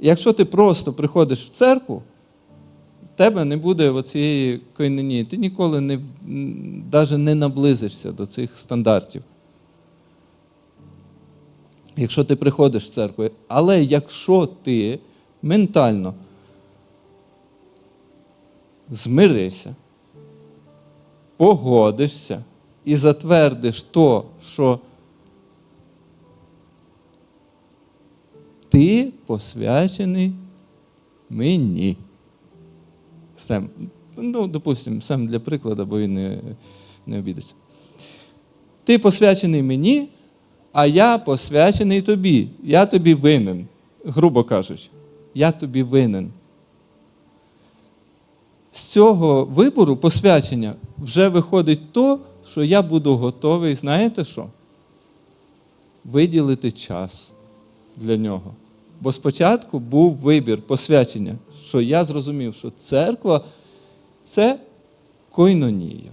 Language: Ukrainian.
Якщо ти просто приходиш в церкву, в тебе не буде оцієї койнонії. Ти ніколи не, навіть не наблизишся до цих стандартів. Якщо ти приходиш в церкву. Але якщо ти ментально змиришся, погодишся і затвердиш то, що ти посвячений мені. Сем. Ну, допустимо, сам для прикладу, бо він не, не обідеться. Ти посвячений мені, а я посвячений тобі. Я тобі винен, грубо кажучи. Я тобі винен. З цього вибору посвячення вже виходить то, що я буду готовий, знаєте що? Виділити час для нього. Бо спочатку був вибір посвячення, що я зрозумів, що церква це койнонія.